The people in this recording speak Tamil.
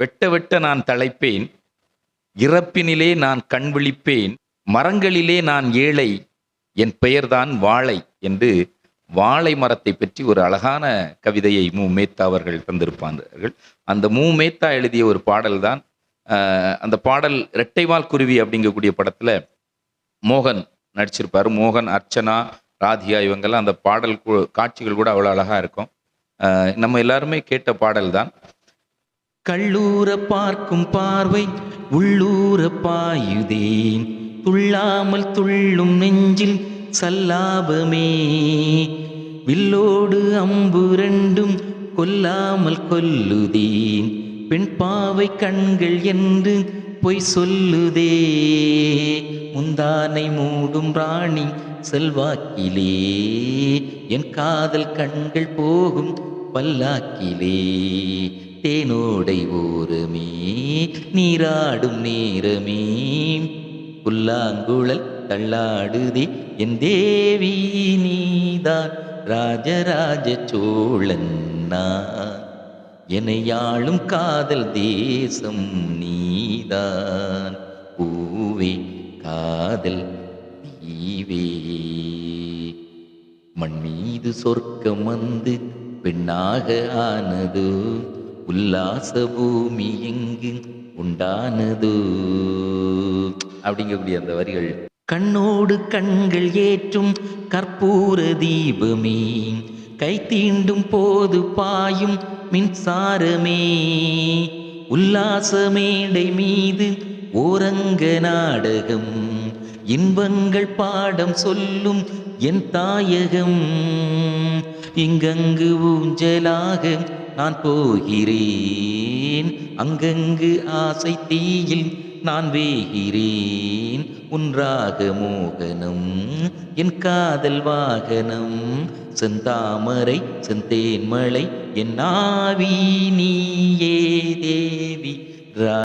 வெட்ட வெட்ட நான் தழைப்பேன் இறப்பினிலே நான் கண் விழிப்பேன். மரங்களிலே நான் ஏழை. என் பெயர்தான் வாழை என்று வாழை மரத்தை பற்றி ஒரு அழகான கவிதையை மு. மேத்தா அவர்கள் தந்திருப்பார்கள். அந்த மு. மேத்தா எழுதிய ஒரு பாடல் தான் அந்த பாடல் இரட்டைவால் குருவி அப்படிங்கக்கூடிய படத்தில் மோகன் நடிச்சிருப்பார். மோகன் அர்ச்சனா ராதிகா இவங்கெல்லாம் அந்த பாடல் காட்சிகள் கூட அவ்வளோ அழகாக இருக்கும். நம்ம எல்லாருமே கேட்ட பாடல் தான் கல்லூர பார்க்கும் பார்வை உள்ளூர பாயுதேன். துள்ளாமல் துள்ளும் நெஞ்சில் சல்லாபமே. வில்லோடு அம்பு ரெண்டும் கொல்லாமல் கொல்லுதேன். பெண் பாவை கண்கள் என்று பொய் சொல்லுதே. முந்தானை மூடும் ராணி செல்வாக்கிலே. என் காதல் கண்கள் போகும் பல்லாக்கிலே. தேனோடை ஓரமே நீராடும் நேரமே. புல்லாங்குழல் தள்ளாடுதே என் தேவி நீதான் ராஜராஜ சோழன்னா நான். எனையாளும் காதல் தேசம் நீதான். பூவே காதல் தீவே. மண் மீது சொர்க்கம் வந்து பெண்ணாக ஆனது உல்லாச பூமி எங்கு உண்டானது. அப்படிங்கக்கூடிய அந்த வரிகள். கண்ணோடு கண்கள் ஏற்றும் கற்பூர தீபமே. கை தீண்டும் போது பாயும் மின்சாரமே. உல்லாச மேடை மீது ஓரங்க நாடகம். இன்பங்கள் பாடம் சொல்லும் என் தாயகம். இங்கங்கு ஊஞ்சலாக நான் போகிறேன். அங்கங்கு ஆசை தீயில் நான் வேகிறேன். உன்றாக மோகனம் என் காதல் வாகனம் செந்தாமரை செந்தேன்மலை என் ஆவி நீயே தேவி. ரா